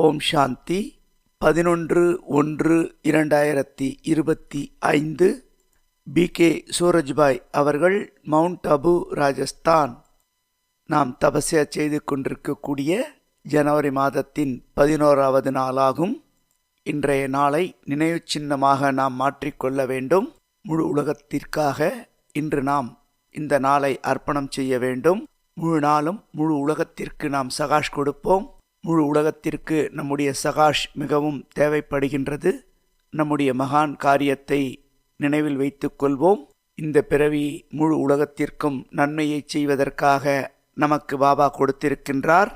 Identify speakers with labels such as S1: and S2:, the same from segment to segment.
S1: ஓம் சாந்தி. பதினொன்று ஒன்று இரண்டாயிரத்தி இருபத்தி ஐந்து. பி. கே. சூரஜ்பாய் அவர்கள் மவுண்ட் அபு ராஜஸ்தான். நாம் தபசியா செய்து கொண்டிருக்கக்கூடிய ஜனவரி மாதத்தின் பதினோராவது நாளாகும். இன்றைய நாளை நினைவு சின்னமாக நாம் மாற்றிக்கொள்ள வேண்டும். முழு உலகத்திற்காக இன்று நாம் இந்த நாளை அர்ப்பணம் செய்ய வேண்டும். முழு நாளும் முழு உலகத்திற்கு நாம் சகாஷ் கொடுப்போம். முழு உலகத்திற்கு நம்முடைய சகாஷ் மிகவும் தேவைப்படுகின்றது. நம்முடைய மகான் காரியத்தை நினைவில் வைத்துக் கொள்வோம். இந்த பிறவி முழு உலகத்திற்கும் நன்மையை செய்வதற்காக நமக்கு பாபா கொடுத்திருக்கின்றார்.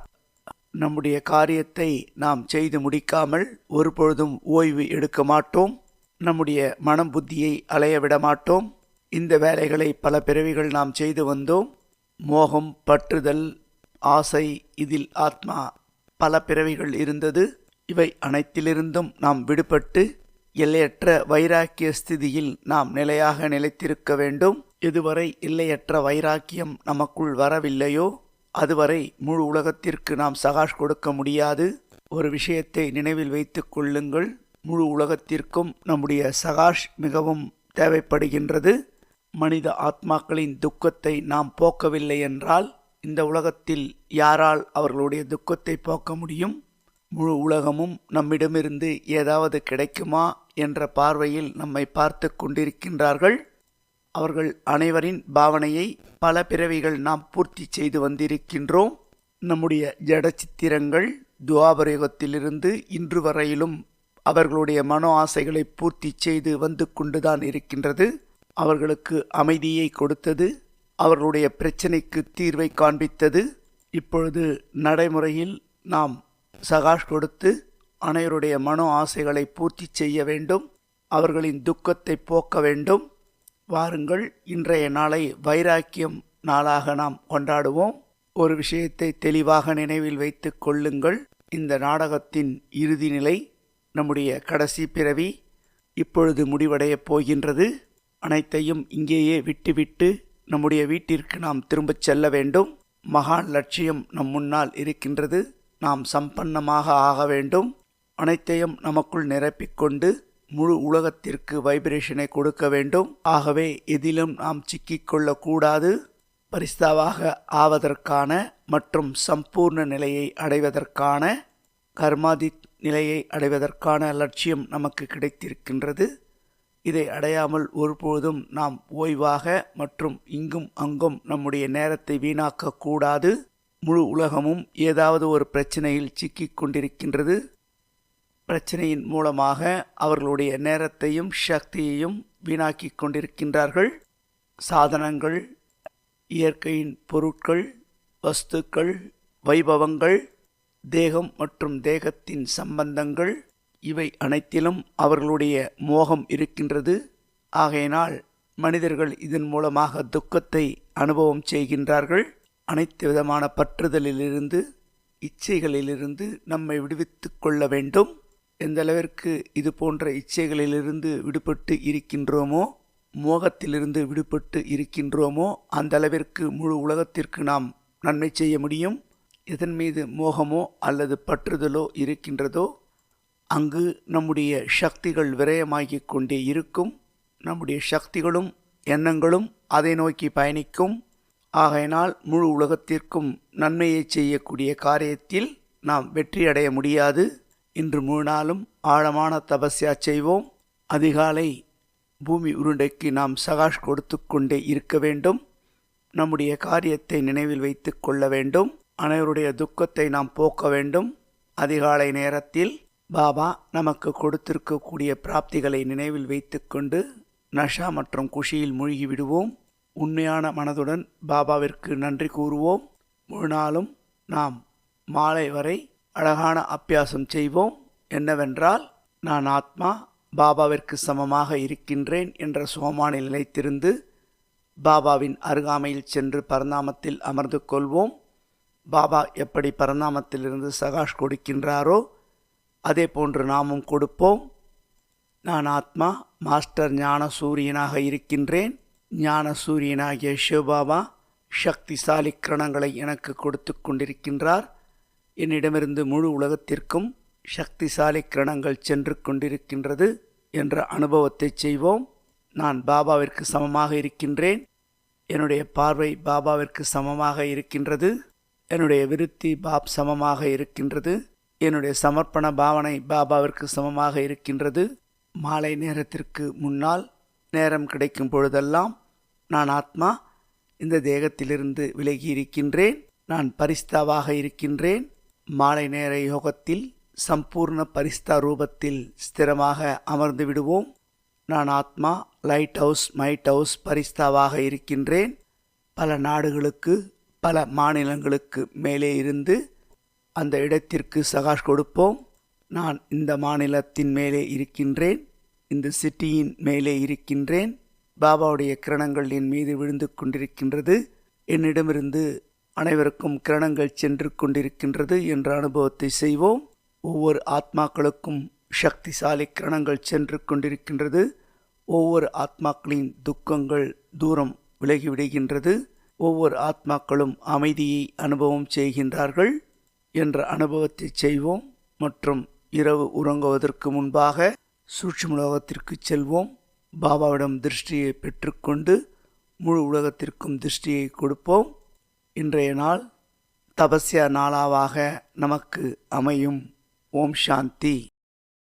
S1: நம்முடைய காரியத்தை நாம் செய்து முடிக்காமல் ஒருபொழுதும் ஓய்வு எடுக்க மாட்டோம். நம்முடைய மனம் புத்தியை அலைய விட மாட்டோம். இந்த வேலைகளை பல பிறவிகள் நாம் செய்து வந்தோம். மோகம் பற்றுதல் ஆசை இதில் ஆத்மா பல பிறவிகள் இருந்தது. இவை அனைத்திலிருந்தும் நாம் விடுபட்டு எல்லையற்ற வைராக்கிய ஸ்திதியில் நாம் நிலையாக நிலைத்திருக்க வேண்டும். எதுவரை எல்லையற்ற வைராக்கியம் நமக்குள் வரவில்லையோ? அதுவரை முழு உலகத்திற்கு நாம் சகாஷ் கொடுக்க முடியாது. ஒரு விஷயத்தை நினைவில் வைத்துக் கொள்ளுங்கள். முழு உலகத்திற்கும் நம்முடைய சகாஷ் மிகவும் தேவைப்படுகின்றது. மனித ஆத்மாக்களின் துக்கத்தை நாம் போக்கவில்லை என்றால் இந்த உலகத்தில் யாரால் அவர்களுடைய துக்கத்தை போக்க முடியும்? முழு உலகமும் நம்மிடமிருந்து ஏதாவது கிடைக்குமா என்ற பார்வையில் நம்மை பார்த்து கொண்டிருக்கின்றார்கள். அவர்கள் அனைவரின் பாவனையை பல பிறவிகள் நாம் பூர்த்தி செய்து வந்திருக்கின்றோம். நம்முடைய ஜடச்சித்திரங்கள் துவாபரயுகத்திலிருந்து இன்று வரையிலும் அவர்களுடைய மனோ ஆசைகளை பூர்த்தி செய்து வந்து கொண்டுதான் இருக்கின்றது. அவர்களுக்கு அமைதியை கொடுத்தது. அவர்களுடைய பிரச்சனைக்கு தீர்வை காண்பித்தது. இப்பொழுது நடைமுறையில் நாம் சகாஷ் கொடுத்து அனைவருடைய மனோ ஆசைகளை பூர்த்தி செய்ய வேண்டும். அவர்களின் துக்கத்தை போக்க வேண்டும். வாருங்கள் இன்றைய நாளை வைராக்கியம் நாளாக நாம் கொண்டாடுவோம். ஒரு விஷயத்தை தெளிவாக நினைவில் வைத்துக் கொள்ளுங்கள். இந்த நாடகத்தின் இறுதி நிலை நம்முடைய கடைசி பிறவி இப்பொழுது முடிவடையப் போகின்றது. அனைத்தையும் இங்கேயே விட்டுவிட்டு நம்முடைய வீட்டிற்கு நாம் திரும்பச் செல்ல வேண்டும். மகான் லட்சியம் நம் முன்னால் இருக்கின்றது. நாம் சம்பன்னமாக ஆக வேண்டும். அனைத்தையும் நமக்குள் நிரப்பிக்கொண்டு முழு உலகத்திற்கு வைப்ரேஷனை கொடுக்க வேண்டும். ஆகவே எதிலும் நாம் சிக்கிக்கொள்ளக்கூடாது பரிஸ்தாவாக ஆவதற்கான மற்றும் சம்பூர்ண நிலையை அடைவதற்கான கர்மாதி நிலையை அடைவதற்கான லட்சியம் நமக்கு கிடைத்திருக்கின்றது. இதை அடையாமல் ஒருபோதும் நாம் ஓய்வாக மற்றும் இங்கும் அங்கும் நம்முடைய நேரத்தை வீணாக்கக்கூடாது முழு உலகமும் ஏதாவது ஒரு பிரச்சனையில் சிக்கிக் கொண்டிருக்கின்றது. பிரச்சனையின் மூலமாக அவர்களுடைய நேரத்தையும் சக்தியையும் வீணாக்கி கொண்டிருக்கின்றார்கள். சாதனங்கள் இயற்கையின் பொருட்கள் வஸ்துக்கள் வைபவங்கள் தேகம் மற்றும் தேகத்தின் சம்பந்தங்கள் இவை அனைத்திலும் அவர்களுடைய மோகம் இருக்கின்றது. ஆகையினால் மனிதர்கள் இதன் மூலமாக துக்கத்தை அனுபவம் செய்கின்றார்கள். அனைத்து விதமான பற்றுதலிலிருந்து இச்சைகளிலிருந்து நம்மை விடுவித்து கொள்ள வேண்டும். எந்தளவிற்கு இது போன்ற இச்சைகளிலிருந்து விடுபட்டு இருக்கின்றோமோ மோகத்திலிருந்து விடுபட்டு இருக்கின்றோமோ அந்த அளவிற்கு முழு உலகத்திற்கு நாம் நன்மை செய்ய முடியும். எதன் மீது மோகமோ அல்லது பற்றுதலோ இருக்கின்றதோ அங்கு நம்முடைய சக்திகள் விரயமாகிக் கொண்டே இருக்கும். நம்முடைய சக்திகளும் எண்ணங்களும் அதை நோக்கி பயணிக்கும். ஆகையினால் முழு உலகத்திற்கும் நன்மையை செய்யக்கூடிய காரியத்தில் நாம் வெற்றியடைய முடியாது. இன்று முழு நாளும் ஆழமான தபஸ்யா செய்வோம். அதிகாலை பூமி உருண்டைக்கு நாம் சகாஷ் கொடுத்து கொண்டே இருக்க வேண்டும். நம்முடைய காரியத்தை நினைவில் வைத்து கொள்ள வேண்டும். அனைவருடைய துக்கத்தை நாம் போக்க வேண்டும். அதிகாலை நேரத்தில் பாபா நமக்கு கொடுத்திருக்கக்கூடிய பிராப்திகளை நினைவில் வைத்துக்கொண்டு நஷா மற்றும் குஷியில் மூழ்கி விடுவோம். உண்மையான மனதுடன் பாபாவிற்கு நன்றி கூறுவோம். முழு நாளும் நாம் மாலை வரை அழகான அபியாசம் செய்வோம். என்னவென்றால் நான் ஆத்மா பாபாவிற்கு சமமாக இருக்கின்றேன் என்ற சோமானில் நிலைத்திருந்து பாபாவின் அருகாமையில் சென்று பரந்தாமத்தில் அமர்ந்து கொள்வோம். பாபா எப்படி பரந்தாமத்திலிருந்து சகாஷ் கொடுக்கின்றாரோ அதே போன்று நாமும் கொடுப்போம். நான் ஆத்மா மாஸ்டர் ஞான சூரியனாக இருக்கின்றேன். ஞான சூரியனாகிய சிவபாபா சக்திசாலி கிரணங்களை எனக்கு கொடுத்து கொண்டிருக்கின்றார். என்னிடமிருந்து முழு உலகத்திற்கும் சக்திசாலி கிரணங்கள் சென்று கொண்டிருக்கின்றது என்ற அனுபவத்தை செய்வோம். நான் பாபாவிற்கு சமமாக இருக்கின்றேன். என்னுடைய பார்வை பாபாவிற்கு சமமாக இருக்கின்றது. என்னுடைய விருத்தி பாப் சமமாக இருக்கின்றது. என்னுடைய சமர்ப்பண பாவனை பாபாவிற்கு சமமாக இருக்கின்றது. மாலை நேரத்திற்கு முன்னால் நேரம் கிடைக்கும் பொழுதெல்லாம் நான் ஆத்மா இந்த தேகத்திலிருந்து விலகி இருக்கின்றேன். நான் பரிஸ்தாவாக இருக்கின்றேன். மாலை நேர யோகத்தில் சம்பூர்ண பரிஸ்தா ரூபத்தில் ஸ்திரமாக அமர்ந்து விடுவோம். நான் Atma light house might house பரிஸ்தாவாக இருக்கின்றேன். பல நாடுகளுக்கு பல மாநிலங்களுக்கு மேலே இருந்து அந்த இடத்திற்கு சகாஷ் கொடுப்போம். நான் இந்த மாநிலத்தின் மேலே இருக்கின்றேன். இந்த சிட்டியின் மேலே இருக்கின்றேன். பாபாவுடைய கிரணங்கள் என் மீது விழுந்து கொண்டிருக்கின்றது. என்னிடமிருந்து அனைவருக்கும் கிரணங்கள் சென்று கொண்டிருக்கின்றது என்ற அனுபவத்தை செய்வோம். ஒவ்வொரு ஆத்மாக்களுக்கும் சக்திசாலி கிரணங்கள் சென்று கொண்டிருக்கின்றது. ஒவ்வொரு ஆத்மாக்களின் துக்கங்கள் தூரம் விலகிவிடுகின்றது. ஒவ்வொரு ஆத்மாக்களும் அமைதியை அனுபவம் செய்கின்றார்கள். என்ற அனுபவத்தை செய்வோம் மற்றும் இரவு உறங்குவதற்கு முன்பாக சூட்சுமலோகத்திற்கு செல்வோம். பாபாவிடம் திருஷ்டியை பெற்றுக்கொண்டு முழு உலகத்திற்கும் திருஷ்டியை கொடுப்போம். இன்றைய நாள் தபஸ்யா நாளாவாக நமக்கு அமையும். ஓம் சாந்தி.